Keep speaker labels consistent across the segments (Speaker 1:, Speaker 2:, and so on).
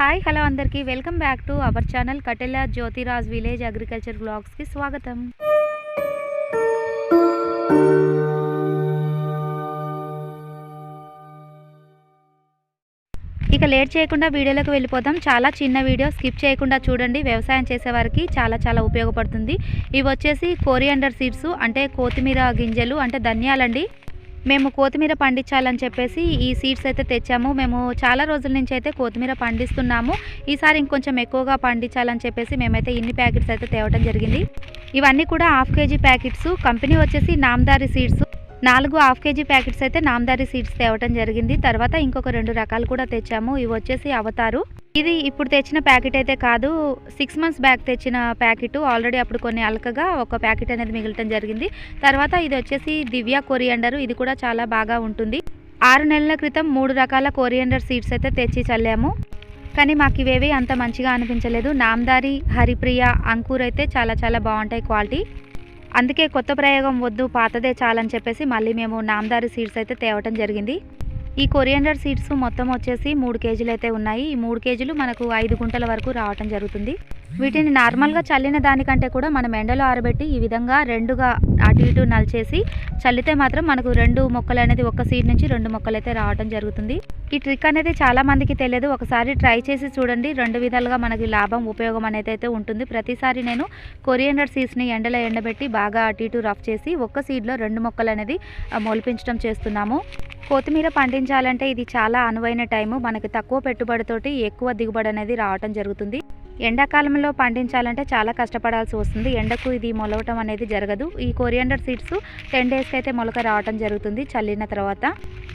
Speaker 1: Hi hello అందరికీ. Welcome back to our channel Katela Jyothiraj village agriculture బ్లాగ్స్కి స్వాగతం. ఇక late చేయకుండా వీడియోలోకి వెళ్ళిపోతాం చాలా చిన్న వీడియో స్కిప్ చేయకుండా చూడండి. వ్యవసాయం చేసేవారికి చాలా చాలా ఉపయోగపడుతుంది. ఇవి వచ్చేసి కోరియండర్ సీడ్స్ అంటే కొత్తిమీర గింజలు అంటే ధనియాలండి. మేము కొత్తిమీర పండించాలని చెప్పేసి ఈ సీడ్స్ అయితే తెచ్చాము. మేము చాలా రోజుల నుంచి అయితే కొత్తిమీర పండిస్తున్నాము. ఈసారి ఇంకొంచెం ఎక్కువగా పండించాలని చెప్పేసి మేమైతే ఇన్ని ప్యాకెట్స్ అయితే తేవడం జరిగింది. ఇవన్నీ కూడా హాఫ్ కేజీ ప్యాకెట్స్. కంపెనీ వచ్చేసి నామదారి సీడ్స్. నాలుగు హాఫ్ కేజీ ప్యాకెట్స్ అయితే నామదారి సీడ్స్ తేవటం జరిగింది. తర్వాత ఇంకొక రెండు రకాలు కూడా తెచ్చాము. ఇవి వచ్చేసి అవతారు. ఇది ఇప్పుడు తెచ్చిన ప్యాకెట్ అయితే కాదు సిక్స్ మంత్స్ బ్యాక్ తెచ్చిన ప్యాకెట్. ఆల్రెడీ అప్పుడు కొన్ని అలకగా ఒక ప్యాకెట్ అనేది మిగలటం జరిగింది. తర్వాత ఇది వచ్చేసి దివ్య కొరియండర్. ఇది కూడా చాలా బాగా ఉంటుంది. ఆరు నెలల క్రితం మూడు రకాల కొరియండర్ సీడ్స్ అయితే తెచ్చి చల్లాము. కానీ మాకు ఇవేవి అంత మంచిగా అనిపించలేదు. నామ్దారి హరిప్రియ అంకూర్ అయితే చాలా చాలా బాగుంటాయి క్వాలిటీ. అందుకే కొత్త ప్రయోగం వద్దు పాతదే చాలని చెప్పేసి మళ్ళీ మేము నామ్దారి సీడ్స్ అయితే తేవటం జరిగింది. ఈ కొరియండర్ సీడ్స్ మొత్తం వచ్చేసి మూడు కేజీలు అయితే ఉన్నాయి. ఈ మూడు కేజీలు మనకు ఐదు గుంటల వరకు రావటం జరుగుతుంది. వీటిని నార్మల్గా చల్లిన దానికంటే కూడా మనం ఎండలో ఆరబెట్టి ఈ విధంగా రెండుగా అటు ఇటు నలిచేసి చల్లితే మాత్రం మనకు రెండు మొక్కలు అనేది ఒక సీడ్ నుంచి రెండు మొక్కలు అయితే రావటం జరుగుతుంది. ఈ ట్రిక్ అనేది చాలామందికి తెలియదు. ఒకసారి ట్రై చేసి చూడండి. రెండు విధాలుగా మనకి లాభం ఉపయోగం అనేది అయితే ఉంటుంది. ప్రతిసారి నేను కొరియండర్ సీడ్స్ని ఎండలో ఎండబెట్టి బాగా అటు ఇటు రఫ్ చేసి ఒక్క సీడ్లో రెండు మొక్కలు అనేది మొలిపించడం చేస్తున్నాము. కొత్తిమీర పండించాలంటే ఇది చాలా అనువైన టైము. మనకి తక్కువ పెట్టుబడితోటి ఎక్కువ దిగుబడి అనేది రావటం జరుగుతుంది. ఎండాకాలంలో పండించాలంటే చాలా కష్టపడాల్సి వస్తుంది. ఎండకు ఇది మొలవటం అనేది జరగదు. ఈ కొరియండర్ సీడ్స్ టెన్ డేస్కి అయితే మొలక రావటం జరుగుతుంది చల్లిన తర్వాత.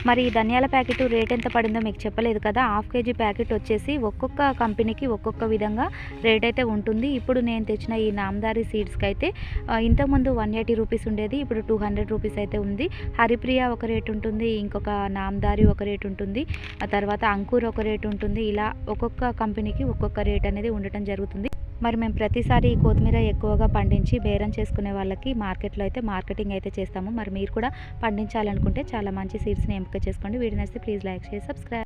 Speaker 1: మరి ఈ ధనియాల ప్యాకెట్ రేట్ ఎంత పడిందో మీకు చెప్పలేదు కదా. హాఫ్ కేజీ ప్యాకెట్ వచ్చేసి ఒక్కొక్క కంపెనీకి ఒక్కొక్క విధంగా రేట్ అయితే ఉంటుంది. ఇప్పుడు నేను తెచ్చిన ఈ నామదారి సీడ్స్కి అయితే ఇంతకుముందు వన్ ఎయిటీ రూపీస్ ఉండేది ఇప్పుడు టూ హండ్రెడ్ రూపీస్ అయితే ఉంది. హరిప్రియ ఒక రేట్ ఉంటుంది ఇంకొక నామదారి ఒక రేట్ ఉంటుంది ఆ తర్వాత అంకుర్ ఒక రేట్ ఉంటుంది. ఇలా ఒక్కొక్క కంపెనీకి ఒక్కొక్క రేట్ అనేది ఉండటం జరుగుతుంది. మరి మేము ప్రతిసారి ఈ కొత్తిమీర ఎక్కువగా పండించి బేరం చేసుకునే వాళ్ళకి మార్కెట్లో అయితే మార్కెటింగ్ అయితే చేస్తాము. మరి మీరు కూడా పండించాలనుకుంటే చాలా మంచి సీడ్స్ని ఎంపిక చేసుకోండి. వీడియో నచ్చితే ప్లీజ్ లైక్ చేసి సబ్స్క్రైబ్